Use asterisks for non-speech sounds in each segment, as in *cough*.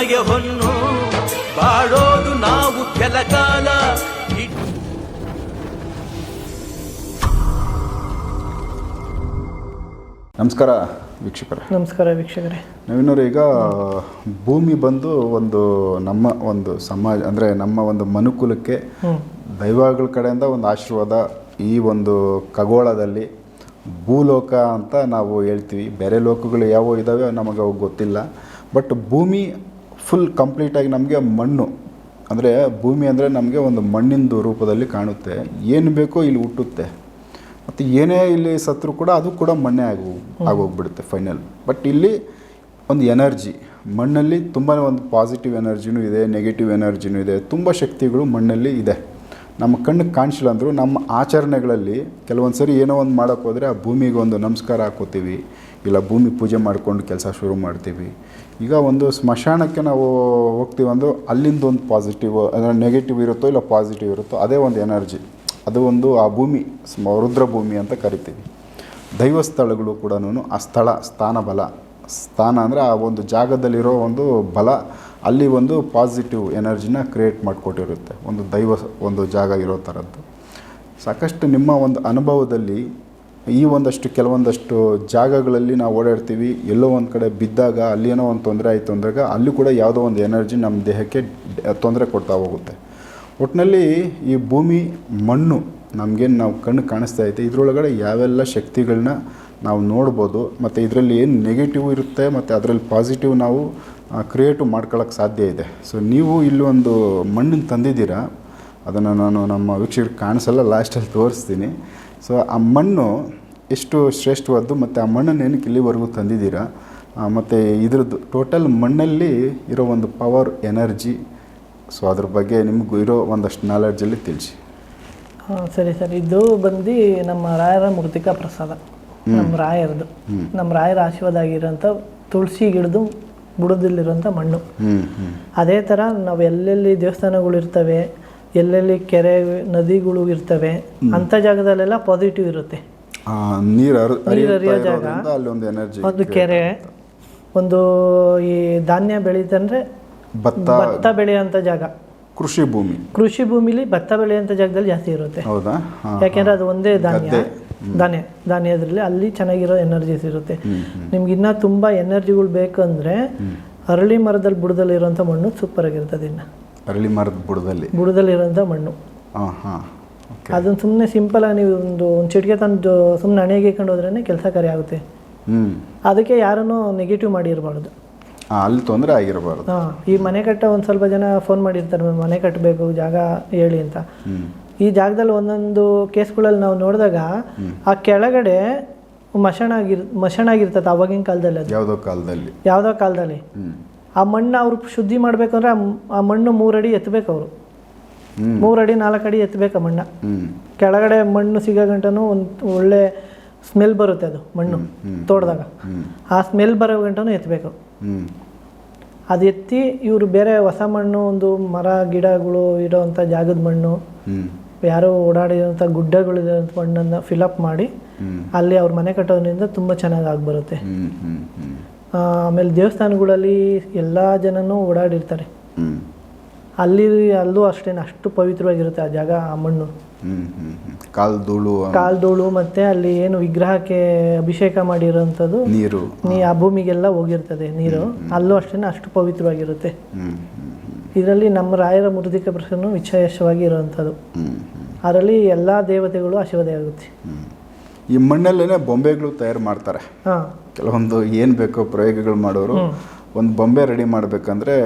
ಸಮಯ ಹೊನ್ನು ಬಾಳೋದು ನಾವು ಕೆಲ ಕಾಲ ನಮಸ್ಕಾರ ವೀಕ್ಷಕರೇ. ನಮಸ್ಕಾರ ವೀಕ್ಷಕರೇ. ನವೀನವರು ಈಗ ಭೂಮಿ ಬಂದು ಒಂದು ನಮ್ಮ ಒಂದು ಸಮಾಜ ಅಂದರೆ ನಮ್ಮ ಒಂದು ಮನುಕುಲಕ್ಕೆ ದೈವಗಳ ಕಡೆಯಿಂದ ಒಂದು ಆಶೀರ್ವಾದ ಈ ಒಂದು ಖಗೋಳದಲ್ಲಿ ಭೂಲೋಕ ಅಂತ ನಾವು ಹೇಳ್ತೀವಿ. ಬೇರೆ ಲೋಕಗಳು ಯಾವ ಇದ್ದಾವೆ ನಮಗೆ ಅವು ಗೊತ್ತಿಲ್ಲ. ಬಟ್ ಭೂಮಿ ಫುಲ್ ಕಂಪ್ಲೀಟಾಗಿ ನಮಗೆ ಮಣ್ಣು. ಅಂದರೆ ಭೂಮಿ ಅಂದರೆ ನಮಗೆ ಒಂದು ಮಣ್ಣಿಂದು ರೂಪದಲ್ಲಿ ಕಾಣುತ್ತೆ. ಏನು ಬೇಕೋ ಇಲ್ಲಿ ಹುಟ್ಟುತ್ತೆ. ಮತ್ತು ಏನೇ ಇಲ್ಲಿ ಸತ್ರು ಕೂಡ ಅದು ಕೂಡ ಮಣ್ಣೆ ಆಗಿ ಆಗೋಗ್ಬಿಡುತ್ತೆ ಫೈನಲ್ ಬಟ್ ಇಲ್ಲಿ ಒಂದು ಎನರ್ಜಿ ಮಣ್ಣಲ್ಲಿ ತುಂಬಾ ಒಂದು ಪಾಸಿಟಿವ್ ಎನರ್ಜಿನೂ ಇದೆ ನೆಗೆಟಿವ್ ಎನರ್ಜಿನೂ ಇದೆ. ತುಂಬ ಶಕ್ತಿಗಳು ಮಣ್ಣಲ್ಲಿ ಇದೆ. ನಮ್ಮ ಕಣ್ಣಿಗೆ ಕಾಣಿಸಿಲ್ಲ ಅಂದರೂ ನಮ್ಮ ಆಚರಣೆಗಳಲ್ಲಿ ಕೆಲವೊಂದು ಸರಿ ಏನೋ ಒಂದು ಮಾಡೋಕ್ಕೋದ್ರೆ ಆ ಭೂಮಿಗೆ ಒಂದು ನಮಸ್ಕಾರ ಹಾಕೋತೀವಿ. ಇಲ್ಲ ಭೂಮಿ ಪೂಜೆ ಮಾಡ್ಕೊಂಡು ಕೆಲಸ ಶುರು ಮಾಡ್ತೀವಿ. ಈಗ ಒಂದು ಸ್ಮಶಾನಕ್ಕೆ ನಾವು ಹೋಗ್ತೀವಿ ಅಂದರೂ ಅಲ್ಲಿಂದ ಒಂದು ಪಾಸಿಟಿವ್ ಅಂದರೆ ನೆಗೆಟಿವ್ ಇರುತ್ತೋ ಇಲ್ಲ ಪಾಸಿಟಿವ್ ಇರುತ್ತೋ ಅದೇ ಒಂದು ಎನರ್ಜಿ ಅದು ಒಂದು ಆ ಭೂಮಿ, ಸ್ಮ ರುದ್ರ ಭೂಮಿ ಅಂತ ಕರಿತೀವಿ. ದೈವ ಸ್ಥಳಗಳು ಕೂಡ ಆ ಸ್ಥಳ, ಸ್ಥಾನ ಬಲ. ಸ್ಥಾನ ಅಂದರೆ ಆ ಒಂದು ಜಾಗದಲ್ಲಿರೋ ಒಂದು ಬಲ, ಅಲ್ಲಿ ಒಂದು ಪಾಸಿಟಿವ್ ಎನರ್ಜಿನ ಕ್ರಿಯೇಟ್ ಮಾಡಿಕೊಟ್ಟಿರುತ್ತೆ. ಒಂದು ದೈವ, ಒಂದು ಜಾಗ ಇರೋ ಥರದ್ದು. ಸಾಕಷ್ಟು ನಿಮ್ಮ ಒಂದು ಅನುಭವದಲ್ಲಿ ಈ ಒಂದಷ್ಟು ಕೆಲವೊಂದಷ್ಟು ಜಾಗಗಳಲ್ಲಿ ನಾವು ಓಡಾಡ್ತೀವಿ. ಎಲ್ಲೋ ಒಂದು ಕಡೆ ಬಿದ್ದಾಗ ಅಲ್ಲಿ ಏನೋ ಒಂದು ತೊಂದರೆ ಆಯಿತು ಅಂದಾಗ ಅಲ್ಲಿ ಕೂಡ ಯಾವುದೋ ಒಂದು ಎನರ್ಜಿ ನಮ್ಮ ದೇಹಕ್ಕೆ ತೊಂದರೆ ಕೊಡ್ತಾ ಹೋಗುತ್ತೆ. ಒಟ್ಟಿನಲ್ಲಿ ಈ ಭೂಮಿ, ಮಣ್ಣು ನಮಗೇನು ನಾವು ಕಣ್ಣು ಕಾಣಿಸ್ತಾ ಐತೆ. ಇದರೊಳಗಡೆ ಯಾವೆಲ್ಲ ಶಕ್ತಿಗಳನ್ನ ನಾವು ನೋಡ್ಬೋದು, ಮತ್ತು ಇದರಲ್ಲಿ ಏನು ನೆಗೆಟಿವ್ ಇರುತ್ತೆ, ಮತ್ತು ಅದರಲ್ಲಿ ಪಾಸಿಟಿವ್ ನಾವು ಕ್ರಿಯೇಟು ಮಾಡ್ಕೊಳ್ಳೋಕ್ಕೆ ಸಾಧ್ಯ ಇದೆ. ಸೊ ನೀವು ಇಲ್ಲಿ ಒಂದು ಮಣ್ಣನ್ನು ತಂದಿದ್ದೀರಾ, ಅದನ್ನು ನಾನು ನಮ್ಮ ವೀಕ್ಷಕರಿಗೆ ಕಾಣಿಸಲ್ಲ ಲಾಸ್ಟಲ್ಲಿ ತೋರಿಸ್ತೀನಿ. ಸೊ ಆ ಮಣ್ಣು ಎಷ್ಟು ಶ್ರೇಷ್ಠವಾದ್ದು ಮತ್ತು ಆ ಮಣ್ಣನ್ನು ಏನಕ್ಕೆ ಇಲ್ಲಿವರೆಗೂ ತಂದಿದ್ದೀರಾ? ಮತ್ತು ಇದ್ರದ್ದು ಟೋಟಲ್ ಮಣ್ಣಲ್ಲಿ ಇರೋ ಒಂದು ಪವರ್ ಎನರ್ಜಿ ಸೊ ಅದ್ರ ಬಗ್ಗೆ ನಿಮಗೂ ಇರೋ ಒಂದಷ್ಟು ನಾಲೆಡ್ಜಲ್ಲಿ ತಿಳಿಸಿ. ಹಾಂ ಸರಿ ಸರ್. ಇದು ಬಂದು ನಮ್ಮ ರಾಯರ ಮೃತಿಕಾ ಪ್ರಸಾದ. ನಮ್ಮ ರಾಯರದು. ನಮ್ಮ ರಾಯರ ಆಶೀರ್ವಾದ ಆಗಿರೋಂಥ ತುಳಸಿ ಗಿಡದು ಬುಡದಲ್ಲಿರುವಂಥ ಮಣ್ಣು. ಅದೇ ಥರ ನಾವು ಎಲ್ಲೆಲ್ಲಿ ದೇವಸ್ಥಾನಗಳು ಇರ್ತವೆ ಎಲ್ಲೆಲ್ಲಿ ಕೆರೆ ನದಿಗಳು ಇರ್ತವೆ ಅಂಥ ಜಾಗದಲ್ಲೆಲ್ಲ ಪಾಸಿಟಿವ್ ಇರುತ್ತೆ. ನೀರು ಹರಿಯೋ ಜಾಗ. ಅಲ್ಲಿ ಒಂದು ಎನರ್ಜಿ ಒಂದು ಕೆರೆ ಒಂದು ಈ ಧಾನ್ಯ ಬೆಳೀತಂದ್ರೆ ಭತ್ತ. ಭತ್ತ ಜಾಗ. ಕೃಷಿ ಭೂಮಿ. ಕೃಷಿ ಭೂಮಿಲಿ ಭತ್ತ ಬೆಳೆಯಂತ ಜಾಗದಲ್ಲಿ ಜಾಸ್ತಿ ಇರುತ್ತೆ. ಹೌದಾ? ಯಾಕೆಂದ್ರೆ ಅದು ಒಂದೇ ಧಾನ್ಯ. ಧಾನ್ಯ ಧಾನ್ಯದ್ರಲ್ಲಿ ಅಲ್ಲಿ ಚೆನ್ನಾಗಿರೋ ಎನರ್ಜೀಸ್ ಇರುತ್ತೆ. ನಿಮ್ಗೆ ಇನ್ನೂ ತುಂಬ ಎನರ್ಜಿಗಳು ಬೇಕಂದ್ರೆ ಅರಳಿ ಮರದಲ್ಲಿ ಬುಡದಲ್ಲಿ ಇರುವಂತ ಮಣ್ಣು ಸೂಪರ್ ಆಗಿರ್ತದೆ ಇನ್ನು. ಅರಳಿ ಮರದ ಬುಡದಲ್ಲಿ. ಬುಡದಲ್ಲಿ ಇರೋಂಥ ಮಣ್ಣು. ಹಾಂ ಹಾಂ ಓಕೆ ಅದನ್ನ ಸುಮ್ಮನೆ ಸಿಂಪಲ್ ಆಗಿ ನೀವು ಒಂದು ಒಂದು ಚಿಟಿಕೆ ತಂದು ಸುಮ್ಮನೆ ಹಣೆಗೆ ಇಟ್ಕೊಂಡು ಹೋದ್ರೇ ಕೆಲಸ ಕಾರ್ಯ ಆಗುತ್ತೆ. ಹ್ಞೂ ಅದಕ್ಕೆ ಯಾರನ್ನು ನೆಗೆಟಿವ್ ಮಾಡಿರಬಾರ್ದು. ಹಾಂ ಅಲ್ಲಿ ತೊಂದರೆ ಆಗಿರಬಾರ್ದು. ಹಾಂ ಈ ಮನೆ ಕಟ್ಟ ಒಂದು ಸ್ವಲ್ಪ ಜನ ಫೋನ್ ಮಾಡಿರ್ತಾರೆ "ಮ್ಯಾಮ್, ಮನೆ ಕಟ್ಟಬೇಕು ಜಾಗ ಹೇಳಿ ಅಂತ. ಈ ಜಾಗದಲ್ಲಿ ಒಂದೊಂದು ಕೇಸ್ಗಳಲ್ಲಿ ನಾವು ನೋಡಿದಾಗ ಆ ಕೆಳಗಡೆ ಮಶಾಣ ಆಗಿರ್ ಮಶಾಣ ಆಗಿರ್ತದೆ ಅವಾಗಿನ ಕಾಲದಲ್ಲಿ ಅದು. ಯಾವುದೋ ಕಾಲದಲ್ಲಿ. ಯಾವುದೋ ಕಾಲದಲ್ಲಿ. ಆ ಮಣ್ಣು ಅವ್ರು ಶುದ್ಧಿ ಮಾಡ್ಬೇಕಂದ್ರೆ ಆ ಮಣ್ಣು ಮೂರಡಿ ಎತ್ತಬೇಕು ಅವರು ಮೂರಡಿ ನಾಲ್ಕು ಅಡಿ ಎತ್ತಬೇಕು ಆ ಮಣ್ಣ. ಕೆಳಗಡೆ ಮಣ್ಣು ಸಿಗೋ ಗಂಟನೂ ಒಂದು ಒಳ್ಳೆ ಸ್ಮೆಲ್ ಬರುತ್ತೆ ಅದು ಮಣ್ಣು ತೋಟದಾಗ. ಆ ಸ್ಮೆಲ್ ಬರೋ ಗಂಟನೂ ಎತ್ತಬೇಕು ಅದು ಎತ್ತಿ ಇವರು ಬೇರೆ ಹೊಸ ಮಣ್ಣು ಒಂದು ಮರ ಗಿಡಗಳು ಇರೋವಂಥ ಜಾಗದ ಮಣ್ಣು ಯಾರೋ ಓಡಾಡಿರೋಂಥ ಗುಡ್ಡಗಳಿರೋಂಥ ಮಣ್ಣನ್ನು ಫಿಲಪ್ ಮಾಡಿ ಅಲ್ಲಿ ಅವ್ರ ಮನೆ ಕಟ್ಟೋದ್ರಿಂದ ತುಂಬ ಚೆನ್ನಾಗಿ ಆಗಿಬರುತ್ತೆ. ಆಮೇಲೆ ದೇವಸ್ಥಾನಗಳಲ್ಲಿ ಎಲ್ಲ ಜನನೂ ಓಡಾಡಿರ್ತಾರೆ. ಅಲ್ಲಿ ಅಲ್ಲೂ ಅಷ್ಟೇ ಅಷ್ಟು ಪವಿತ್ರವಾಗಿರುತ್ತೆ ಆ ಜಾಗ ಆ ಮಣ್ಣು. ಕಾಲ್ದೂಳು ಹ್ಞೂ ಹ್ಞೂ ಕಾಲು ಕಾಲ್ದೋಳು ಮತ್ತೆ ಅಲ್ಲಿ ಏನು ವಿಗ್ರಹಕ್ಕೆ ಅಭಿಷೇಕ ಮಾಡಿರೋಂಥದ್ದು ನೀರು. ನೀ ಆ ಭೂಮಿಗೆಲ್ಲ ಹೋಗಿರ್ತದೆ ನೀರು. ಅಲ್ಲೂ ಅಷ್ಟೇ ಅಷ್ಟು ಪವಿತ್ರವಾಗಿರುತ್ತೆ. ಇದರಲ್ಲಿ ನಮ್ಮ ರಾಯರ ಮೃದಿಕ ಪ್ರಶ್ನೆ ವಿಶೇಷವಾಗಿ ಇರುವಂಥದ್ದು. ಅದರಲ್ಲಿ ಎಲ್ಲ ದೇವತೆಗಳು ಆಶೀರ್ವಾದ ಆಗುತ್ತೆ. ಈ ಮಣ್ಣಲ್ಲೇ ಬೊಂಬೆಗಳು ತಯಾರು ಮಾಡ್ತಾರೆ. ಕೆಲವೊಂದು ಏನು ಬೇಕೋ ಪ್ರಯೋಗಗಳು ಮಾಡೋರು ಒಂದು ಬೊಂಬೆ ರೆಡಿ ಮಾಡಬೇಕಂದ್ರೆ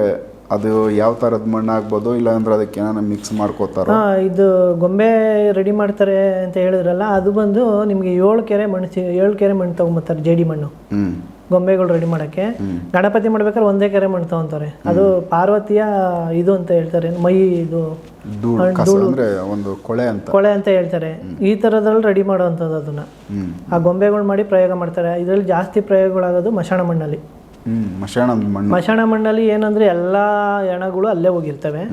ಅದು ಯಾವ ಥರದ ಮಣ್ಣು ಆಗ್ಬೋದು ಇಲ್ಲ ಅಂದ್ರೆ ಅದಕ್ಕೆ ಏನಾನ ಮಿಕ್ಸ್ ಮಾಡ್ಕೋತಾರೋ. ಇದು ಗೊಂಬೆ ರೆಡಿ ಮಾಡ್ತಾರೆ ಅಂತ ಹೇಳಿದ್ರಲ್ಲ ಅದು ಬಂದು ನಿಮಗೆ ಏಳು ಕೆರೆ ಮಣ್ಣು ಏಳು ಕೆರೆ ಮಣ್ಣು ತಗೊಂಬತ್ತಾರೆ ಜೇಡಿ ಮಣ್ಣು. ಹ್ಞೂ ಗೊಂಬೆಗಳು ರೆಡಿ ಮಾಡೋಕ್ಕೆ. ಗಣಪತಿ ಮಾಡ್ಬೇಕಾದ್ರೆ ಒಂದೇ ಕೆರೆ ಮಣ್ಣು ಅಂತಾರೆ ಅದು ಪಾರ್ವತಿಯ ಇದು ಅಂತ ಹೇಳ್ತಾರೆ ಮೈ ಇದು. ಅಂದರೆ ಒಂದು ಕೊಳೆ ಅಂತ. ಕೊಳೆ ಅಂತ ಹೇಳ್ತಾರೆ. ಈ ಥರದ್ರಲ್ಲಿ ರೆಡಿ ಮಾಡೋವಂಥದ್ದು ಅದನ್ನ. ಆ ಗೊಂಬೆಗಳು ಮಾಡಿ ಪ್ರಯೋಗ ಮಾಡ್ತಾರೆ. ಇದರಲ್ಲಿ ಜಾಸ್ತಿ ಪ್ರಯೋಗಗಳಾಗೋದು ಮಶಾಣ ಮಣ್ಣಲ್ಲಿ. ಮಶಾಣ ಮಣ್ಣಲ್ಲಿ ಏನಂದ್ರೆ ಎಲ್ಲಾ ಹೆಣಗಳು ಅಲ್ಲೇ ಹೋಗಿರ್ತವೆ.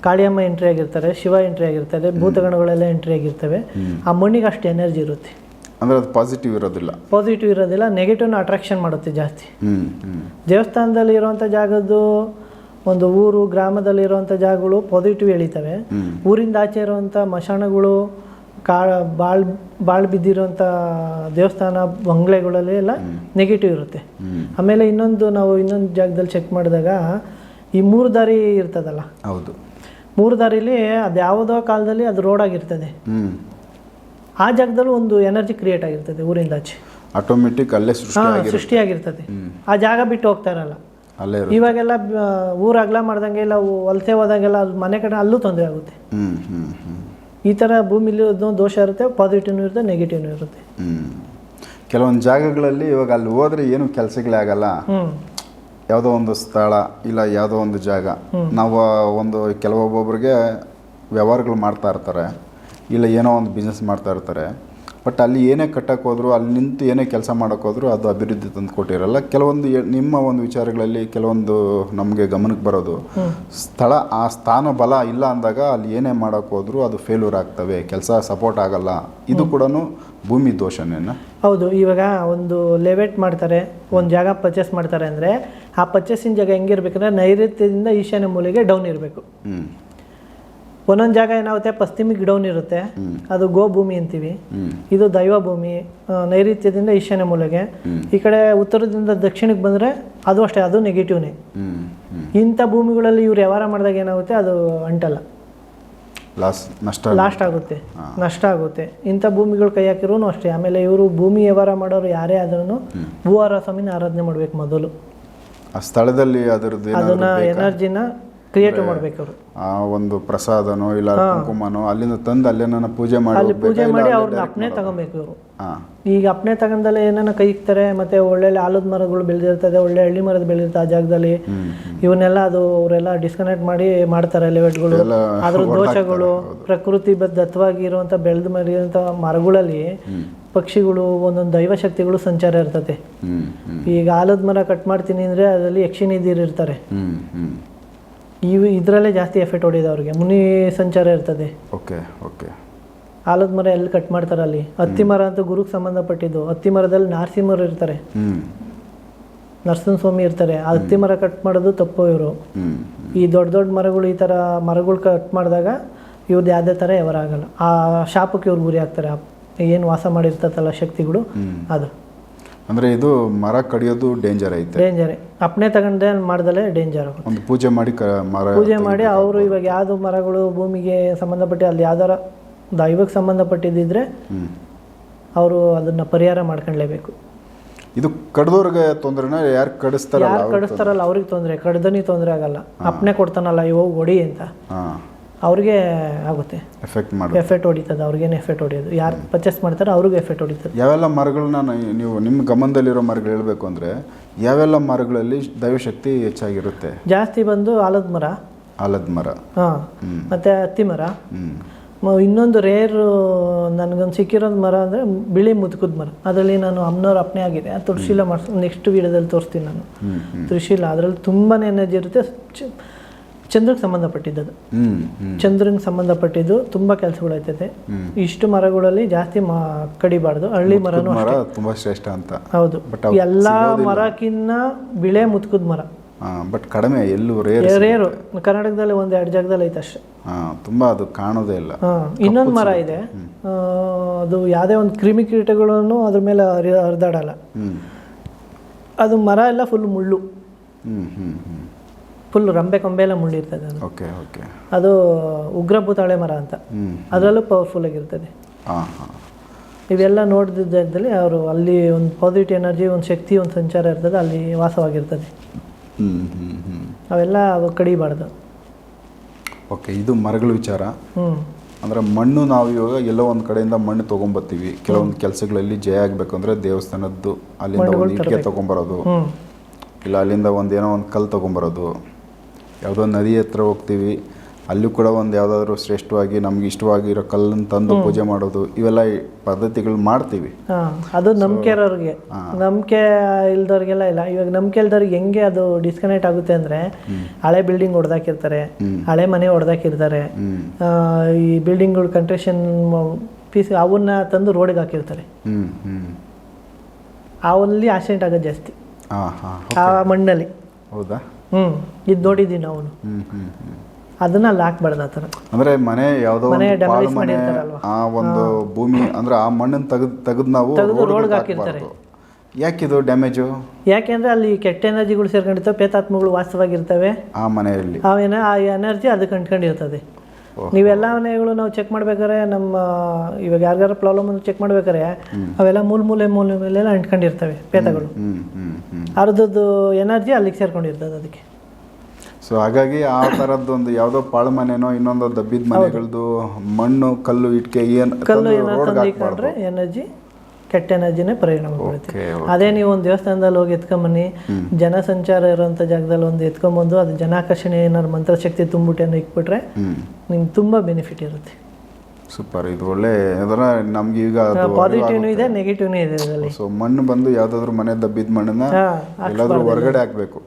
ಕಾಳಿಯಮ್ಮ ಎಂಟ್ರಿ ಆಗಿರ್ತಾರೆ ಶಿವ ಎಂಟ್ರಿ ಆಗಿರ್ತಾರೆ ಭೂತಗಣಗಳೆಲ್ಲ ಎಂಟ್ರಿ ಆಗಿರ್ತವೆ. ಆ ಮಣ್ಣಿಗೆ ಅಷ್ಟು ಎನರ್ಜಿ ಇರುತ್ತೆ. ಅಂದರೆ ಅದು ಪಾಸಿಟಿವ್ ಇರೋದಿಲ್ಲ. ಪಾಸಿಟಿವ್ ಇರೋದಿಲ್ಲ ನೆಗೆಟಿವ್ನ ಅಟ್ರಾಕ್ಷನ್ ಮಾಡುತ್ತೆ ಜಾಸ್ತಿ. ದೇವಸ್ಥಾನದಲ್ಲಿ ಇರುವಂಥ ಜಾಗದ್ದು ಒಂದು ಊರು ಗ್ರಾಮದಲ್ಲಿ ಇರುವಂತ ಜಾಗಗಳು ಪಾಸಿಟಿವ್ ಎಳಿತವೆ. ಊರಿಂದ ಆಚೆ ಇರುವಂಥ ಮಶಾಣಗಳು ಕಾ ಬಾಳ್ ಬಾಳ್ ಬಿದ್ದಿರುವಂಥ ದೇವಸ್ಥಾನ ಬಂಗ್ಲೆಗಳಲ್ಲಿ ಎಲ್ಲ ನೆಗೆಟಿವ್ ಇರುತ್ತೆ. ಆಮೇಲೆ ಇನ್ನೊಂದು ನಾವು ಇನ್ನೊಂದು ಜಾಗದಲ್ಲಿ ಚೆಕ್ ಮಾಡಿದಾಗ ಈ ಮೂರು ದಾರಿ ಇರ್ತದಲ್ಲ? ಹೌದು. ಮೂರು ದಾರಿಲಿ ಅದು ಯಾವುದೋ ಕಾಲದಲ್ಲಿ ಅದು ರೋಡ್ ಆಗಿರ್ತದೆ. ಹ್ಮ್. ಆ ಜಾಗದಲ್ಲೂ ಒಂದು ಎನರ್ಜಿ ಕ್ರಿಯೇಟ್ ಆಗಿರ್ತದೆ ಊರಿಂದ ಆಚೆ. ಆಟೋಮೆಟಿಕ್ ಅಲ್ಲೇ ಹಾ ಸೃಷ್ಟಿಯಾಗಿರ್ತದೆ ಆ ಜಾಗ ಬಿಟ್ಟು ಹೋಗ್ತಾ ಇರಲ್ಲ. ಅಲ್ಲೇ ಇರುತ್ತೆ. ಇವಾಗೆಲ್ಲ ಊರ ಅಗಲ ಮಾಡ್ದಂಗೆ ಇಲ್ಲ ವಲಸೆ ಹೋದಾಗೆಲ್ಲ ಅದು ಮನೆ ಕಡೆ ಅಲ್ಲೂ ತೊಂದರೆ ಆಗುತ್ತೆ. ಈ ಥರ ಭೂಮಿಲಿ ದೋಷ ಇರುತ್ತೆ ಪಾಸಿಟಿವ್ನೂ ಇರುತ್ತೆ ನೆಗೆಟಿವ್ ಇರುತ್ತೆ. ಕೆಲವೊಂದು ಜಾಗಗಳಲ್ಲಿ ಇವಾಗ ಅಲ್ಲಿ ಹೋದ್ರೆ ಏನು ಕೆಲಸಗಳೇ ಆಗಲ್ಲ. ಯಾವುದೋ ಒಂದು ಸ್ಥಳ ಇಲ್ಲ ಯಾವುದೋ ಒಂದು ಜಾಗ. ನಾವು ಒಂದು ಕೆಲವೊಬ್ಬೊಬ್ರಿಗೆ ವ್ಯವಹಾರಗಳು ಮಾಡ್ತಾ ಇರ್ತಾರೆ. ಇಲ್ಲ ಏನೋ ಒಂದು ಬಿಸ್ನೆಸ್ ಮಾಡ್ತಾ ಇರ್ತಾರೆ. ಬಟ್ ಅಲ್ಲಿ ಏನೇ ಕಟ್ಟಕ್ಕೆ ಹೋದ್ರು ಅಲ್ಲಿ ನಿಂತು ಏನೇ ಕೆಲಸ ಮಾಡೋಕೆ ಹೋದ್ರು ಅದು ಅಭಿವೃದ್ಧಿ ತಂದು ಕೊಟ್ಟಿರಲ್ಲ. ಕೆಲವೊಂದು ನಿಮ್ಮ ಒಂದು ವಿಚಾರಗಳಲ್ಲಿ ಕೆಲವೊಂದು ನಮಗೆ ಗಮನಕ್ಕೆ ಬರೋದು. ಸ್ಥಳ ಆ ಸ್ಥಾನ ಬಲ ಇಲ್ಲ ಅಂದಾಗ ಅಲ್ಲಿ ಏನೇ ಮಾಡೋಕೆ ಹೋದ್ರು ಅದು ಫೇಲ್ಯೂರ್ ಆಗ್ತವೆ. ಕೆಲಸ ಸಪೋರ್ಟ್ ಆಗಲ್ಲ. ಇದು ಕೂಡ ಭೂಮಿ ದೋಷನೇನ? ಹೌದು ಇವಾಗ ಒಂದು ಲೆವೆಟ್ ಮಾಡ್ತಾರೆ ಒಂದು ಜಾಗ ಪರ್ಚೇಸ್ ಮಾಡ್ತಾರೆ ಅಂದರೆ ಆ ಪರ್ಚೇಸಿನ ಜಾಗ ಹೆಂಗಿರ್ಬೇಕಂದ್ರೆ ನೈಋತ್ಯದಿಂದ ಈಶಾನ್ಯ ಮೂಲೆಗೆ ಡೌನ್ ಇರಬೇಕು. ಹ್ಞೂ ಒಂದೊಂದು ಜಾಗ ಏನಾಗುತ್ತೆ? ಪಶ್ಚಿಮಿ ಡೌನ್ ಇರುತ್ತೆ. ಅದು ಗೋ ಭೂಮಿ ಅಂತೀವಿ ಇದು ದೈವ ಭೂಮಿ ನೈಋತ್ಯದಿಂದ ಈಶಾನ್ಯ ಮೂಲೆಗೆ. ಈ ಕಡೆ ಉತ್ತರದಿಂದ ದಕ್ಷಿಣಕ್ಕೆ ಬಂದರೆ ಅದು ಅಷ್ಟೇ ಅದು ನೆಗೆಟಿವ್ನೇ ಇಂಥ ಭೂಮಿಗಳಲ್ಲಿ ಇವ್ರು ವ್ಯವಹಾರ ಮಾಡಿದಾಗ ಏನಾಗುತ್ತೆ? ಅದು ಅಂಟಲ್ಲ. ಲಾಸ್ ನಷ್ಟ ಲಾಸ್ಟ್ ಆಗುತ್ತೆ. ನಷ್ಟ ಆಗುತ್ತೆ. ಇಂಥ ಭೂಮಿಗಳು ಕೈ ಹಾಕಿರೂ ಅಷ್ಟೇ. ಆಮೇಲೆ ಇವರು ಭೂಮಿ ವ್ಯವಹಾರ ಮಾಡೋರು ಯಾರೇ ಆದ್ರೂ ಭೂವಾರ ಸ್ವಾಮಿನ ಆರಾಧನೆ ಮಾಡ್ಬೇಕು ಮೊದಲು. ಆ ಸ್ಥಳದಲ್ಲಿ ಅದರದ್ದು ಅದನ್ನ ಎನರ್ಜಿನ ಕ್ರಿಯೇಟ್ ಮಾಡ್ಬೇಕು ಅವರು ಆ ಒಂದು ಪ್ರಸಾದನೋ ಇಲ್ಲ ಕುಂಕುಮನೋ ಅಲ್ಲಿಂದ ತಂದು ಅಲ್ಲೇನ ಪೂಜೆ ಮಾಡಿ ಅಲ್ಲಿ ಪೂಜೆ ಮಾಡಿ ಅವ್ರನ್ನ ಅಪ್ನೆ? ತಗೊಬೇಕು ಇವರು ಈಗ ಅಪ್ನೆ ತಗೊಂಡಲ್ಲೇ ಏನನ್ನ ಕೈಗ್ತಾರೆ ಮತ್ತೆ ಒಳ್ಳೊಳ್ಳೆ ಆಲದ ಮರಗಳು ಬೆಳೆದಿರ್ತದೆ ಒಳ್ಳೆ ಹಳ್ಳಿ ಮರದ ಬೆಳೆದಿರುತ್ತೆ ಆ ಜಾಗದಲ್ಲಿ. ಇವನ್ನೆಲ್ಲ ಅದು ಅವರೆಲ್ಲ ಡಿಸ್ಕನೆಕ್ಟ್ ಮಾಡಿ ಮಾಡ್ತಾರೆ ಲೆವೆಟ್ಗಳು ಅದ್ರ ದೋಷಗಳು ಪ್ರಕೃತಿ ಬದ್ಧತ್ವಾಗಿ ಇರುವಂತ ಬೆಳೆದು ಮರಿಯುವಂಥ ಮರಗಳಲ್ಲಿ ಪಕ್ಷಿಗಳು ಒಂದೊಂದು ದೈವ ಶಕ್ತಿಗಳು ಸಂಚಾರ ಹ್ಮ್ ಈಗ ಆಲದ ಮರ ಕಟ್ ಮಾಡ್ತೀನಿ ಅಂದ್ರೆ ಅದರಲ್ಲಿ ಇರ್ತಾರೆ. ಇವು ಇದರಲ್ಲೇ ಜಾಸ್ತಿ ಎಫೆಕ್ಟ್ ಹೊಡಿಯೋದು ಅವ್ರಿಗೆ. ಮುನಿ ಸಂಚಾರ ಇರ್ತದೆ. ಓಕೆ ಓಕೆ ಆಲದ ಮರ ಎಲ್ಲಿ ಕಟ್ ಮಾಡ್ತಾರೆ ಅಲ್ಲಿ? ಹತ್ತಿ ಮರ ಅಂತ ಗುರುಗೆ ಸಂಬಂಧಪಟ್ಟಿದ್ದು. ಹತ್ತಿ ಮರದಲ್ಲಿ ನಾರಸಿಂಹರು ಇರ್ತಾರೆ. ನರಸಿಂಹ ಸ್ವಾಮಿ ಇರ್ತಾರೆ. ಆ ಹತ್ತಿ ಮರ ಕಟ್ ಮಾಡೋದು ತಪ್ಪು ಇವರು. ಈ ದೊಡ್ಡ ದೊಡ್ಡ ಮರಗಳು ಈ ಥರ ಮರಗಳು ಕಟ್ ಮಾಡಿದಾಗ ಇವ್ರದ್ದು ಯಾವುದೇ ಥರ ಎವರಾಗಲ್ಲ ಆಗಲ್ಲ. ಆ ಶಾಪಕ್ಕೆ ಇವ್ರು ಗುರಿ ಆಗ್ತಾರೆ. ಏನು ವಾಸ ಮಾಡಿರ್ತದಲ್ಲ ಶಕ್ತಿಗಳು? ಅದು. ಅಂದ್ರೆ ಇದು ಮರ ಕಡಿಯೋದು ಡೇಂಜರ್ ಐತೆ. ಡೇಂಜರ್ ಅಪ್ನೆ ತಗೊಂಡೆ ಮಾಡ್ದಲೇ ಡೇಂಜರ್ ಒಂದು ಪೂಜೆ ಮಾಡಿ ಕ ಮರ ಪೂಜೆ ಮಾಡಿ ಅವರು ಇವಾಗ ಯಾವ್ದು ಮರಗಳು ಭೂಮಿಗೆ ಸಂಬಂಧಪಟ್ಟ ಅಲ್ಲಿ ಯಾವ್ದಾರ ದೈವಕ್ಕೆ ಸಂಬಂಧಪಟ್ಟಿದ್ದಿದ್ರೆ ಅವರು ಅದನ್ನ ಪರಿಹಾರ ಮಾಡ್ಕೊಳ್ಳೇಬೇಕು ಇದು ಕಡ್ದವ್ರಿಗೆ ತೊಂದ್ರೆನ? ಯಾರು ಕಡಿಸ್ತಾರಲ್ಲ ಯಾರು ಕಡಿಸ್ತಾರಲ್ಲ ಅವ್ರಿಗೆ ತೊಂದರೆ. ಕಡ್ದನಿ ತೊಂದರೆ ಆಗಲ್ಲ. ಅಪ್ನೆ ಕೊಡ್ತಾನಲ್ಲ ಇವಾಗ ಹೊಡಿ ಅಂತ. ಅವ್ರಿಗೆ ಆಗುತ್ತೆ. ಎಫೆಕ್ಟ್ ಮಾಡಿ ಎಫೆಕ್ಟ್ ಹೊಡಿತದೆ ಅವ್ರಿಗೇನು ಎಫೆಕ್ಟ್ ಹೊಡಿಯೋದು. ಯಾರು ಪರ್ಚೇಸ್ ಮಾಡ್ತಾರೋ ಅವ್ರಿಗೆ ಎಫೆಕ್ಟ್ ಹೊಡಿತದೆ. ಯಾವೆಲ್ಲ ಮರಗಳನ್ನ ನೀವು ನಿಮ್ಮ ಗಮನದಲ್ಲಿರೋ ಮರಗಳು ಹೇಳಬೇಕು ಅಂದರೆ ಯಾವೆಲ್ಲ ಮರಗಳಲ್ಲಿ ದೈವಶಕ್ತಿ ಹೆಚ್ಚಾಗಿರುತ್ತೆ? ಜಾಸ್ತಿ ಬಂದು ಆಲದ ಮರ. ಆಲದ ಮರ. ಹಾಂ. ಮತ್ತು ಹತ್ತಿ ಮರ. ಇನ್ನೊಂದು ರೇರ್ ನನಗೊಂದು ಸಿಕ್ಕಿರೋದು ಮರ ಅಂದರೆ ಬಿಳಿ ಮುದುಕದ ಮರ. ಅದರಲ್ಲಿ ನಾನು ಅಮ್ಮನವ್ರ ಅಪ್ನೆ ಆಗಿದೆ ಆ ತುಳಸಿಲ ಮಾಡಿಸ್ ನೆಕ್ಸ್ಟ್ ವೀಡಿಯೋದಲ್ಲಿ ತೋರಿಸ್ತೀನಿ ನಾನು. ತುಳಸಿಲ ಅದರಲ್ಲಿ ತುಂಬಾ ಎನರ್ಜಿ ಇರುತ್ತೆ. ಚಂದ್ರಕ್ಕೆ ಸಂಬಂಧಪಟ್ಟಿದ್ದದು. ಚಂದ್ರನಿಗೆ ಸಂಬಂಧಪಟ್ಟಿದ್ದು ತುಂಬ ಕೆಲಸಗಳಾಯ್ತದೆ ಇಷ್ಟು ಮರಗಳಲ್ಲಿ ಜಾಸ್ತಿ ಮಾ ಕಡಿಬಾರ್ದು. ಹಳ್ಳಿ ಮರನೂ ತುಂಬ ಶ್ರೇಷ್ಠ ಅಂತ. ಹೌದು. ಎಲ್ಲ ಮರಕ್ಕಿನ್ನ ಬಿಳೆ ಮುತ್ಕದ ಮರ. ಬಟ್ ಕಡಿಮೆ ಎಲ್ಲೂ ರೇರ್ ಕರ್ನಾಟಕದಲ್ಲಿ ಒಂದು ಎರಡು ಜಾಗದಲ್ಲಿ ಐತೆ ಅಷ್ಟೇ. ತುಂಬಾ ಅದು ಕಾಣೋದೇ ಇಲ್ಲ. ಇನ್ನೊಂದು ಮರ ಇದೆ. ಅದು ಯಾವುದೇ ಒಂದು ಕ್ರಿಮಿ ಕೀಟಗಳನ್ನು ಅದ್ರ ಮೇಲೆ ಹರಿ ಹರಿದಾಡಲ್ಲ ಅದು ಮರ ಎಲ್ಲ ಫುಲ್ ಮುಳ್ಳು. ಹ್ಮ್. ಫುಲ್ ರಂಬೆ ಕೊಂಬೆ ಎಲ್ಲ ಮುಳ್ಳಿರ್ತದೆ ಅದು. ಓಕೆ ಓಕೆ ಅದು ಉಗ್ರಭೂತಾಳೆ ಮರ ಅಂತ. ಅದರಲ್ಲೂ ಪವರ್ಫುಲ್ ಆಗಿರ್ತದೆ. ಹಾಂ ಹಾಂ. ಇವೆಲ್ಲ ನೋಡಿದ್ದಲ್ಲಿ ಅವರು ಅಲ್ಲಿ ಒಂದು ಪಾಸಿಟಿವ್ ಎನರ್ಜಿ ಒಂದು ಶಕ್ತಿ ಒಂದು ಸಂಚಾರ ಇರ್ತದೆ ಅಲ್ಲಿ ವಾಸವಾಗಿರ್ತದೆ. ಅವೆಲ್ಲ ಅವು ಕಡಿಬಾರ್ದು. ಓಕೆ ಇದು ಮರಗಳ ವಿಚಾರ. ಅಂದರೆ ಮಣ್ಣು ನಾವು ಇವಾಗ ಎಲ್ಲೋ ಒಂದು ಕಡೆಯಿಂದ ಮಣ್ಣು ತೊಗೊಂಬರ್ತೀವಿ ಕೆಲವೊಂದು ಕೆಲಸಗಳಲ್ಲಿ ಜಯ ಆಗಬೇಕು ಅಂದರೆ ದೇವಸ್ಥಾನದ್ದು ಅಲ್ಲಿಂದ ಒಂದು ಇಟ್ಟಿಗೆ ತೊಗೊಂಬರೋದು. ಇಲ್ಲ ಅಲ್ಲಿಂದ ಒಂದು ಏನೋ ಒಂದು ಕಲ್ಲು ತೊಗೊಂಬರೋದು. ಯಾವುದೋ ನದಿ ಹತ್ರ ಹೋಗ್ತೀವಿ ಅಲ್ಲೂ ಕೂಡ ಒಂದು ಯಾವುದಾದ್ರೂ ಶ್ರೇಷ್ಠವಾಗಿ ನಮ್ಗೆ ಇಷ್ಟವಾಗಿರೋ ಕಲ್ಲನ್ನು ತಂದು ಪೂಜೆ ಮಾಡೋದು ಇವೆಲ್ಲ ಪದ್ಧತಿಗಳು ಮಾಡ್ತೀವಿ. ಅದು ನಂಬಿಕೆ ಇರೋರಿಗೆ. ನಂಬಿಕೆ ಇಲ್ದವ್ರಿಗೆಲ್ಲ ಇಲ್ಲ. ಇವಾಗ ನಂಬಿಕೆ ಇಲ್ದವ್ರಿಗೆ ಹೆಂಗೆ ಅದು ಡಿಸ್ಕನೆಕ್ಟ್ ಆಗುತ್ತೆ ಅಂದರೆ ಹಳೆ ಬಿಲ್ಡಿಂಗ್ ಹೊಡೆದಾಕಿರ್ತಾರೆ ಹಳೆ ಮನೆ ಹೊಡೆದಾಕಿರ್ತಾರೆ ಈ ಬಿಲ್ಡಿಂಗ್ಗಳು ಕಂಟ್ರೇಷನ್ ಪೀಸ್ ಅವನ್ನ ತಂದು ರೋಡಿಗೆ ಹಾಕಿರ್ತಾರೆ. ಅವಲ್ಲಿ ಆಕ್ಸಿಡೆಂಟ್ ಆಗೋದು ಜಾಸ್ತಿ. ಹಾಂ ಹಾಂ ಆ ಮಣ್ಣಲ್ಲಿ. ಹೌದಾ? ಹ್ಞೂ ಇದು ನೋಡಿದ್ದೀವಿ ಅವನು ಅದನ್ನ ಅಲ್ಲಿ ಹಾಕ್ಬಾರ್ದು ಆ ಥರ ಅಂದ್ರೆ ಮನೆ ಯಾವುದೋ ಮನೆ ಒಂದು ಪಾಳು demolish ಮನೆ ಮಾಡಿರ್ತಾರಲ್ವಾ? ಆ ಒಂದು ಭೂಮಿ ಅಂದ್ರೆ ಆ ಮಣ್ಣನ್ನು ತೆಗೆದು ತೆಗೆದು ನಾವು ತೆಗ್ದು ರೋಡ್ಗೆ ರೋಡ್ಗೆ ಹಾಕ್ಬಾರ್ದು. ಹಾಕಿರ್ತಾರೆ. ಯಾಕಿದು ಡ್ಯಾಮೇಜು ಯಾಕೆಂದ್ರೆ ಅಲ್ಲಿ ಕೆಟ್ಟ ಎನರ್ಜಿಗಳು ಸೇರ್ಕೊಂಡಿರ್ತವೆ ಪೇತಾತ್ಮಗಳು ವಾಸ್ತವಾಗಿರ್ತವೆ. ಆ ಮನೆಯಲ್ಲಿ. ಆ ಎನ ಆ ಎನರ್ಜಿ ಅದಕ್ಕೆ ಅಂಟ್ಕೊಂಡಿರ್ತದೆ. ನೀವೆಲ್ಲ ಮನೆಗಳು ನಾವು ಚೆಕ್ ಮಾಡ್ಬೇಕಾದ್ರೆ ನಮ್ಮ ಇವಾಗ ಯಾರ್ಯಾರ ಪ್ರಾಬ್ಲಮ್ ಅಂತ ಚೆಕ್ ಮಾಡ್ಬೇಕಾದ್ರೆ ಅವೆಲ್ಲ ಮೂಲ ಮೂಲೆ ಮೂಲೆ ಮೇಲೆಲ್ಲ ಅಂಟ್ಕೊಂಡಿರ್ತವೆ ಪೇತಗಳು ಅರ್ಧದ್ದು ಎನರ್ಜಿ ಅಲ್ಲಿಗೆ ಸೇರ್ಕೊಂಡಿರ್ತದೆ ಅದಕ್ಕೆ. ಸೊ ಹಾಗಾಗಿ ಆ ಥರದ್ದೊಂದು ಯಾವುದೋ ಪಾಳು ಮನೆನೋ ಇನ್ನೊಂದು ದಬ್ಬಿದ ಮನೆಗಳದ್ದು ಮಣ್ಣು ಕಲ್ಲು ಇಟ್ಕೆ ಏನು ಕಲ್ಲು ಎನರ್ಜಿ ಕೆಟ್ಟ ಎನರ್ಜಿನೇ ಪರಿಣಾಮ ಬೀಳುತ್ತೆ ಅದೇ ನೀವು ಒಂದು ದೇವಸ್ಥಾನದಲ್ಲಿ ಹೋಗಿ ಎತ್ಕೊಂಬನ್ನಿ ಜನಸಂಚಾರ ಇರುವಂತ ಜಾಗದಲ್ಲಿ ಒಂದು ಎತ್ಕೊಂಬಂದು ಅದು ಜನಾಕರ್ಷಣೆ ಏನಾದ್ರು ಮಂತ್ರಶಕ್ತಿ ತುಂಬಿಟ್ಟೇನೋ ಇಕ್ಬಿಟ್ರೆ ನಿಮ್ಗೆ ತುಂಬ ಬೆನಿಫಿಟ್ ಇರುತ್ತೆ. ಸೂಪರ್ ಇದು ಒಳ್ಳೆ ಅದರ ನಮ್ಗೆ ಈಗ ಪಾಸಿಟಿವ್ ಪಾಸಿಟಿವ್ನು ಇದೆ ನೆಗೆಟಿವ್ನು ಇದೆ ಇದರಲ್ಲಿ. ಸೊ ಮಣ್ಣು ಬಂದು ಯಾವ್ದಾದ್ರು ಮನೆ ದಬ್ಬಿದ ಮಣ್ಣನ್ನ ಎಲ್ಲಾದ್ರೂ ಹೊರಗಡೆ ಹಾಕ್ಬೇಕು.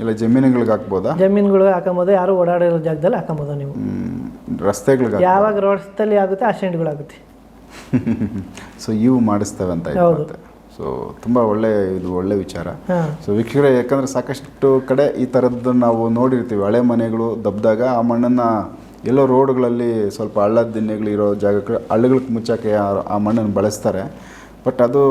ಇಲ್ಲ ಜಮೀನುಗಳಿಗೆ ಹಾಕ್ಬೋದಾ? ಜಮೀನುಗಳಿಗೆ ಹಾಕೊಂಬೋದು ಯಾರು ಓಡಾಡಿರೋ ಜಾಗದಲ್ಲಿ ಹಾಕೊಂಬೋದು ನೀವು. ರಸ್ತೆಗಳಿಗೆ ಯಾವಾಗ ರೋಡ್ಸ್ ಆಗುತ್ತೆ ಆಕ್ಸಿಡೆಂಟ್ಗಳಾಗುತ್ತೆ *laughs* ಸೊ ಇವು ಮಾಡಿಸ್ತೇವೆ ಅಂತ ಹೌದು. ಸೊ ತುಂಬ ಒಳ್ಳೆ ಇದು ಒಳ್ಳೆ ವಿಚಾರ. ಹಾಂ. ಸೊ ವೀಕ್ಷಕರೇ ಯಾಕಂದರೆ ಸಾಕಷ್ಟು ಕಡೆ ಈ ಥರದ್ದು ನಾವು ನೋಡಿರ್ತೀವಿ. ಹಳೆ ಮನೆಗಳು ದಬ್ದಾಗ ಆ ಮಣ್ಣನ್ನು ಎಲ್ಲೋ ರೋಡ್ಗಳಲ್ಲಿ ಸ್ವಲ್ಪ ಹಳ್ಳ ದಿಣ್ಣೆಗಳು ಇರೋ ಜಾಗಕ್ಕೆ ಹಳ್ಳಗಳಿಗೆ ಮುಚ್ಚಕ್ಕೆ ಆ- ಆ ಮಣ್ಣನ್ನು ಬಳಸ್ತಾರೆ. ಬಟ್ ಅದು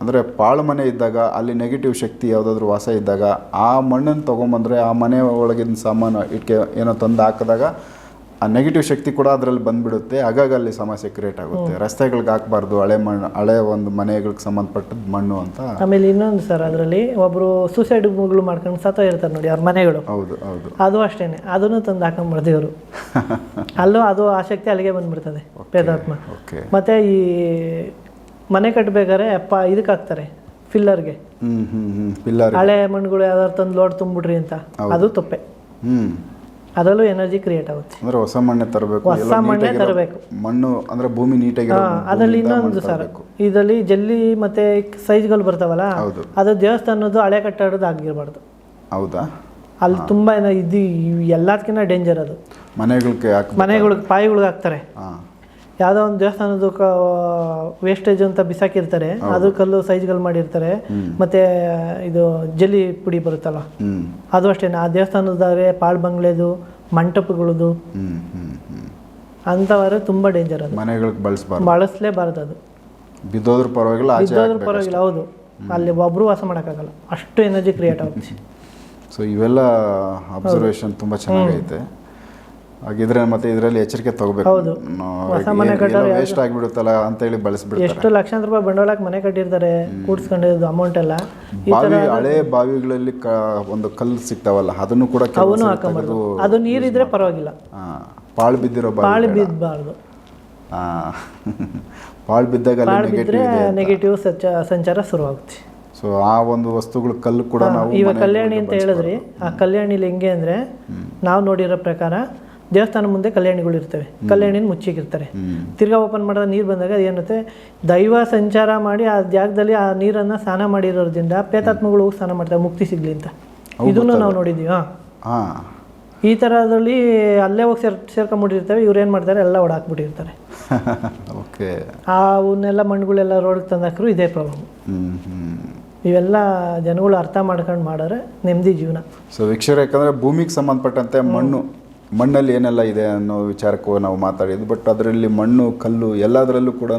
ಅಂದರೆ ಪಾಳು ಮನೆ ಇದ್ದಾಗ ಅಲ್ಲಿ ನೆಗೆಟಿವ್ ಶಕ್ತಿ ಯಾವುದಾದ್ರೂ ವಾಸ ಇದ್ದಾಗ ಆ ಮಣ್ಣನ್ನು ತೊಗೊಂಬಂದರೆ ಆ ಮನೆ ಒಳಗಿನ ಸಾಮಾನು ಇಟ್ಕೆ ಏನೋ ತಂದು ಹಾಕಿದಾಗ ಆ ನೆಗೆಟಿವ್ ಶಕ್ತಿ ಕೂಡ ಅದರಲ್ಲಿ ಬಂದ್ಬಿಡುತ್ತೆ. ಆಗಾಗ ಅಲ್ಲಿ ಸಮಸ್ಯೆ ಕ್ರಿಯೇಟ್ ಆಗುತ್ತೆ. ರಸ್ತೆಗಳಿಗೆ ಹಾಕಬಾರ್ದು ಹಳೆ ಮಣ್ಣು ಹಳೆ ಒಂದು ಮನೆಗಳಿಗೆ ಸಂಬಂಧಪಟ್ಟದ್ದು ಮಣ್ಣು ಅಂತ. ಆಮೇಲೆ ಇನ್ನೊಂದು ಸರ್ ಅದರಲ್ಲಿ ಒಬ್ಬರು ಸೂಸೈಡ್ಗಳು ಮಾಡ್ಕೊಂಡು ಸತ್ತ ಇರ್ತಾರೆ ನೋಡಿ ಅವ್ರ ಮನೆಗಳು. ಹೌದು ಹೌದು. ಅದು ಅಷ್ಟೇನೆ. ಅದನ್ನು ತಂದು ಹಾಕೊಂಡ್ಬಿಡ್ತೀವಿ ಅವರು. *laughs* ಅಲ್ಲೂ ಅದು ಆ ಶಕ್ತಿ ಅಲ್ಲಿಗೆ ಬಂದ್ಬಿಡ್ತದೆ ಪ್ರೇತಾತ್ಮ ಮತ್ತೆ ಈ ಮನೆ ಕಟ್ಟಬೇಕಾದ್ರೆ ಅಪ್ಪ ಇದಕ್ಕೆ ಹಾಕ್ತಾರೆ ಫಿಲ್ಲರ್ಗೆ ಹಳೆ ಮಣ್ಣುಗಳು ಯಾವ್ದಾರು ತಂದು ಲೋಡ್ ತುಂಬಿಡ್ರಿ ಅಂತ. ಅದು ತಪ್ಪೆ. ಹ್ಮ್. ಅದರಲ್ಲೂ ಎನರ್ಜಿ ಕ್ರಿಯೇಟ್ ಆಗುತ್ತೆ. ಅಂದ್ರೆ ಹೊಸ ಮಣ್ಣೆ ತರಬೇಕು ಹೊಸ ಮಣ್ಣೆ ತರಬೇಕು. ಮಣ್ಣು ಅಂದ್ರೆ ಭೂಮಿ ನೀಟಾಗಿ ಅದರಲ್ಲಿ ಇನ್ನೊಂದು ಸರ್. ಇದರಲ್ಲಿ ಜಲ್ಲಿ ಮತ್ತೆ ಸೈಜ್ಗಳು ಬರ್ತಾವಲ್ಲ ಹೌದು. ಅದು ದೇವಸ್ಥಾನದ್ದು ಹಳೆ ಕಟ್ಟಡದ್ದು ಆಗಿರಬಾರ್ದು. ಹೌದಾ? ಅಲ್ಲಿ ತುಂಬಾ ಇದು ಎಲ್ಲದಕ್ಕಿಂತ ಡೇಂಜರ್ ಅದು. ಮನೆಗಳಿಗೆ ಮನೆಗಳಿಗೆ ಪಾಯಿಗಳಿಗೆ ಹಾಕ್ತಾರೆ. ಹಾ. ಯಾವುದೋ ಒಂದು ದೇವಸ್ಥಾನದ ವೇಸ್ಟೇಜ್ ಅಂತ ಬಿಸಾಕಿರ್ತಾರೆ. ಅದು ಕಲ್ಲು ಸೈಜ್ಗಳು ಮಾಡಿರ್ತಾರೆ. ಮತ್ತೆ ಇದು ಜಲ್ಲಿ ಪುಡಿ ಬರುತ್ತಲ್ಲ? ಅದು ಅಷ್ಟೇ ಆ ದೇವಸ್ಥಾನದಾದ್ರೆ ಪಾಳ್ ಬಂಗ್ಲೆದು ಮಂಟಪಗಳದು. ಹ್ಮ್ ತುಂಬಾ ಡೇಂಜರ್ ಅದು. ಮನೆಗಳಿಗೆ ಬಳಸಬಾರ್ದು. ಬಳಸಲೇಬಾರ್ದು ಅದು. ಬಿದ್ದೋದ್ರ ಪರವಾಗಿಲ್ಲ ಬಿದ್ದೋದ್ರ ಪರವಾಗಿಲ್ಲ ಹೌದು. ಅಲ್ಲಿ ಒಬ್ರು ವಾಸ ಮಾಡೋಕ್ಕಾಗಲ್ಲ. ಅಷ್ಟು ಎನರ್ಜಿ ಕ್ರಿಯೇಟ್ ಆಗುತ್ತೆ. *laughs* ಸೊ ಇವೆಲ್ಲ ಅಬ್ಸರ್ವೇಷನ್ ತುಂಬಾ ಚೆನ್ನಾಗೈತೆ. ಹಾಗಿದ್ರೆ ಮತ್ತೆ ಇದರಲ್ಲಿ ಎಚ್ಚರಿಕೆ ತಗೋಬೇಕು. ಹೌದು. ಹೊಸ ಮನೆ ಕಟ್ಟೋರು ವೇಸ್ಟ್ ಆಗಿಬಿಡುತ್ತಲ್ಲ ಅಂತ ಹೇಳಿ ಬಳಸ್ಬಿಡ್ತಾರೆ. ಎಷ್ಟು ಲಕ್ಷಾಂತರ ರೂಪಾಯಿ ಬಂಡವಾಳಕ್ಕೆ ಮನೆ ಕಟ್ಟಿರ್ತಾರೆ ಕೂಡ್ಸ್ಕೊಂಡಿದ್ದು ಅಮೌಂಟ್ ಎಲ್ಲ. ಈ ಬಾವಿ ಹಳೆ ಬಾವಿಗಳಲ್ಲಿ ಕ ಒಂದು ಕಲ್ಲು ಸಿಗ್ತಾವಲ್ಲ ಅದನ್ನು ಕೂಡ ಅವನು ಹಾಕೊಂಬಾರ್ದು. ಅದು ನೀರಿದ್ರೆ ಪರವಾಗಿಲ್ಲ. ಪಾಳು ಬಿದ್ದಿರೋ ಬಾವಿ ಪಾಳಿ ಬಿದ್ದಬಾರ್ದು ಆ, ಪಾಳು ಬಿದ್ದಾಗ ಅಲ್ಲಿ ನೆಗೆಟಿವ್ ಇದೆ ನೆಗೆಟಿವ್ ಸಂಚಾರ ಶುರುವಾಗುತ್ತೆ. ಸೊ ಆ ಒಂದು ವಸ್ತುಗಳು ಕಲ್ಲು ಕೂಡ ನಾವು ಇವಾಗ ಕಲ್ಯಾಣಿ ಅಂತ ಹೇಳಿದ್ರಿ. ಆ ಕಲ್ಯಾಣಿಲಿ ಹೆಂಗೆ ಅಂದ್ರೆ ನಾವು ನೋಡಿರೋ ಪ್ರಕಾರ ದೇವಸ್ಥಾನ ಮುಂದೆ ಕಲ್ಯಾಣಿಗಳು ಇರ್ತವೆ. ಕಲ್ಯಾಣಿನ ಮುಚ್ಚಿಗಿರ್ತಾರೆ. ತಿರ್ಗಾ ಓಪನ್ ಮಾಡಿದ ನೀರು ಬಂದಾಗ ಏನುತ್ತೆ ದೈವ ಸಂಚಾರ ಮಾಡಿ ಆ ಜಾಗದಲ್ಲಿ ಆ ನೀರನ್ನು ಸ್ನಾನ ಮಾಡಿರೋದ್ರಿಂದ ಪ್ರೇತಾತ್ಮಗಳು ಹೋಗಿ ಸ್ನಾನ ಮಾಡ್ತಾರೆ ಮುಕ್ತಿ ಸಿಗ್ಲಿ ಅಂತ. ಇದನ್ನು ನಾವು ನೋಡಿದ್ದೀವಿ ಹಾಂ. ಈ ಥರದಲ್ಲಿ ಅಲ್ಲೇ ಹೋಗಿ ಸೇರ್ ಸೇರ್ಕೊಂಡ್ಬಿಟ್ಟಿರ್ತಾರೆ ಇವ್ರು ಏನು ಮಾಡ್ತಾರೆ? ಎಲ್ಲ ಓಡಾಕ್ಬಿಟ್ಟಿರ್ತಾರೆ. *laughs* ಓಕೆ. ಆ ಅವನ್ನೆಲ್ಲ ಮಣ್ಣುಗಳೆಲ್ಲ ರೋಡ್ಗೆ ತಂದಾಕ್ರು ಇದೇ ಪ್ರಾಬ್ಲಮ್ ಇವೆಲ್ಲ ಜನಗಳು ಅರ್ಥ ಮಾಡ್ಕೊಂಡು ಮಾಡೋರೆ ನೆಮ್ಮದಿ ಜೀವನ. ಸೊ ವೀಕ್ಷಕರು ಯಾಕಂದರೆ ಭೂಮಿಗೆ ಸಂಬಂಧಪಟ್ಟಂತೆ ಮಣ್ಣು ಮಣ್ಣಲ್ಲಿ ಏನೆಲ್ಲ ಇದೆ ಅನ್ನೋ ವಿಚಾರಕ್ಕೂ ನಾವು ಮಾತಾಡಿದ್ದು ಬಟ್ ಅದರಲ್ಲಿ ಮಣ್ಣು ಕಲ್ಲು ಎಲ್ಲದರಲ್ಲೂ ಕೂಡ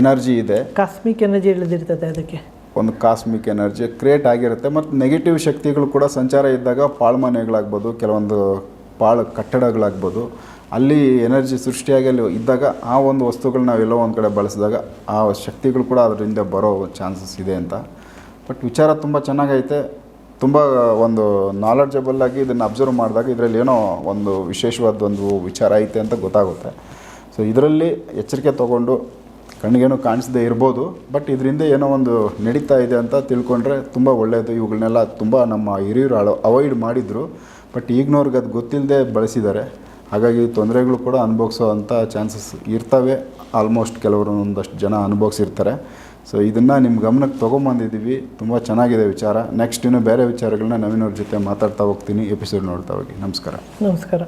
ಎನರ್ಜಿ ಇದೆ. ಕಾಸ್ಮಿಕ್ ಎನರ್ಜಿ ಇಳಿದಿರ್ತದೆ ಅದಕ್ಕೆ. ಒಂದು ಕಾಸ್ಮಿಕ್ ಎನರ್ಜಿ ಕ್ರಿಯೇಟ್ ಆಗಿರುತ್ತೆ ಮತ್ತು ನೆಗೆಟಿವ್ ಶಕ್ತಿಗಳು ಕೂಡ ಸಂಚಾರ ಇದ್ದಾಗ ಪಾಳ್ಮನೆಗಳಾಗ್ಬೋದು ಕೆಲವೊಂದು ಪಾಳು ಕಟ್ಟಡಗಳಾಗ್ಬೋದು ಅಲ್ಲಿ ಎನರ್ಜಿ ಸೃಷ್ಟಿಯಾಗಿ ಅಲ್ಲಿ ಇದ್ದಾಗ ಆ ಒಂದು ವಸ್ತುಗಳು ನಾವು ಎಲ್ಲೋ ಒಂದು ಕಡೆ ಬಳಸಿದಾಗ ಆ ಶಕ್ತಿಗಳು ಕೂಡ ಅದರಿಂದ ಬರೋ ಚಾನ್ಸಸ್ ಇದೆ ಅಂತ. ಬಟ್ ವಿಚಾರ ತುಂಬ ಚೆನ್ನಾಗೈತೆ. ತುಂಬ, ಒಂದು ನಾಲೆಡ್ಜಬಲ್ ಆಗಿ ಇದನ್ನು ಅಬ್ಸರ್ವ್ ಮಾಡಿದಾಗ ಇದರಲ್ಲಿ ಏನೋ ಒಂದು ವಿಶೇಷವಾದ ಒಂದು ವಿಚಾರ ಐತೆ ಅಂತ ಗೊತ್ತಾಗುತ್ತೆ. ಸೊ ಇದರಲ್ಲಿ ಎಚ್ಚರಿಕೆ ತೊಗೊಂಡು ಕಣ್ಣಿಗೇನು ಕಾಣಿಸದೇ ಇರ್ಬೋದು ಬಟ್ ಇದರಿಂದ ಏನೋ ಒಂದು ನಡೀತಾ ಇದೆ ಅಂತ ತಿಳ್ಕೊಂಡ್ರೆ ತುಂಬ ಒಳ್ಳೆಯದು ಇವುಗಳನ್ನೆಲ್ಲ ತುಂಬ ನಮ್ಮ ಹಿರಿಯರು ಅಳ ಅವಾಯ್ಡ್ ಮಾಡಿದರು ಬಟ್ ಈಗಿನವ್ರಿಗೆ ಅದು ಗೊತ್ತಿಲ್ಲದೆ ಬಳಸಿದ್ದಾರೆ. ಹಾಗಾಗಿ ತೊಂದರೆಗಳು ಕೂಡ ಅನುಭವಿಸೋ ಅಂಥ ಚಾನ್ಸಸ್ ಇರ್ತವೆ. ಆಲ್ಮೋಸ್ಟ್ ಕೆಲವರು ಒಂದಷ್ಟು ಜನ ಅನುಭವಿಸಿರ್ತಾರೆ. ಸೊ ಇದನ್ನು ನಿಮ್ಮ ಗಮನಕ್ಕೆ ತೊಗೊಂಬಂದಿದ್ದೀವಿ. ತುಂಬ ಚೆನ್ನಾಗಿದೆ ವಿಚಾರ. ನೆಕ್ಸ್ಟ್ ಇನ್ನು ಬೇರೆ ವಿಚಾರಗಳನ್ನ ನವೀನವ್ರ ಜೊತೆ ಮಾತಾಡ್ತಾ ಹೋಗ್ತೀನಿ. ಎಪಿಸೋಡ್ ನೋಡ್ತಾ ಹೋಗಿ. ನಮಸ್ಕಾರ. ನಮಸ್ಕಾರ.